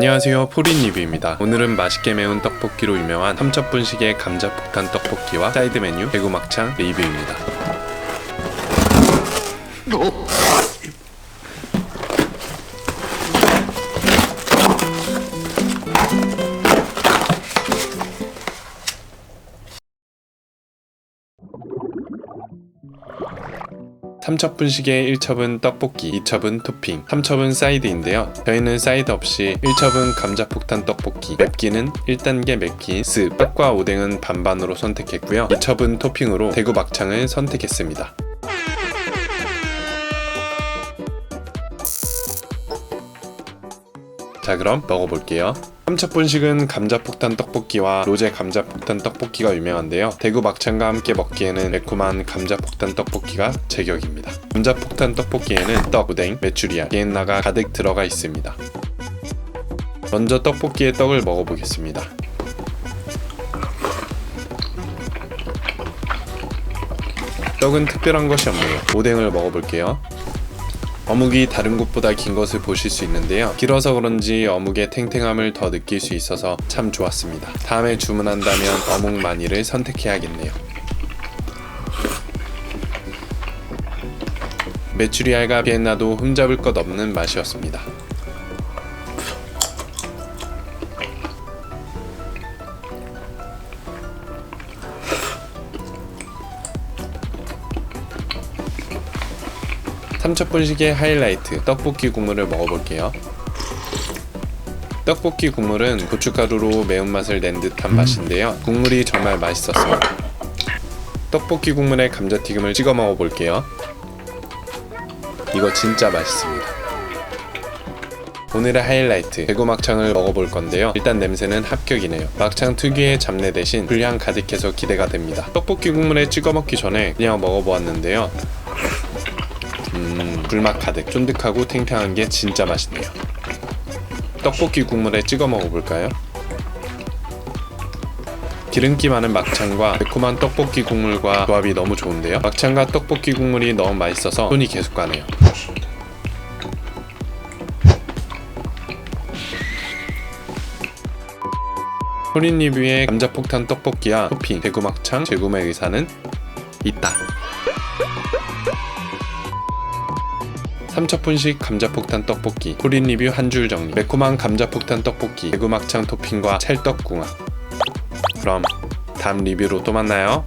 안녕하세요. 포린 리뷰입니다. 오늘은 맛있게 매운 떡볶이로 유명한 삼첩분식의 감자폭탄 떡볶이와 사이드 메뉴 대구막창 리뷰입니다 삼첩분식의 1첩은 떡볶이, 2첩은 토핑, 3첩은 사이드인데요. 저희는 사이드 없이 1첩은 감자폭탄 떡볶이, 맵기는 1단계 맵기, 스, 떡과 오뎅은 반반으로 선택했고요. 2첩은 토핑으로 대구 막창을 선택했습니다. 자 그럼 먹어볼게요. 삼첩분식은 감자폭탄 떡볶이와 로제 감자폭탄 떡볶이가 유명한데요. 대구 막창과 함께 먹기에는 매콤한 감자폭탄 떡볶이가 제격입니다. 감자폭탄 떡볶이에는 떡, 우댕, 메추리알, 비엔나가 가득 들어가 있습니다. 먼저 떡볶이의 떡을 먹어보겠습니다. 떡은 특별한 것이 없네요. 오뎅을 먹어볼게요. 어묵이 다른 곳보다 긴 것을 보실 수 있는데요. 길어서 그런지 어묵의 탱탱함을 더 느낄 수 있어서 참 좋았습니다. 다음에 주문한다면 어묵 많이를 선택해야겠네요. 메추리알과 비엔나도 흠잡을 것 없는 맛이었습니다. 삼첩분식의 하이라이트 떡볶이 국물을 먹어볼게요. 떡볶이 국물은 고춧가루로 매운맛을 낸 듯한 맛인데요. 국물이 정말 맛있었습니다. 떡볶이 국물에 감자튀김을 찍어 먹어볼게요. 이거 진짜 맛있습니다. 오늘의 하이라이트 대구 막창을 먹어볼 건데요. 일단 냄새는 합격이네요. 막창 특유의 잡내 대신 불향 가득해서 기대가 됩니다. 떡볶이 국물에 찍어 먹기 전에 그냥 먹어보았는데요. 음, 불맛 가득 쫀득하고 탱탱한 게 진짜 맛있네요. 떡볶이 국물에 찍어 먹어볼까요? 기름기 많은 막창과 매콤한 떡볶이 국물과 조합이 너무 좋은데요. 막창과 떡볶이 국물이 너무 맛있어서 손이 계속 가네요. 소린 리뷰의 감자폭탄 떡볶이와 토핑 대구 막창 재구매 의사는 있다. 삼첩분식 감자폭탄 떡볶이 코린 리뷰 한 줄 정리 매콤한 감자폭탄 떡볶이 대구막창 토핑과 찰떡궁합. 그럼 다음 리뷰로 또 만나요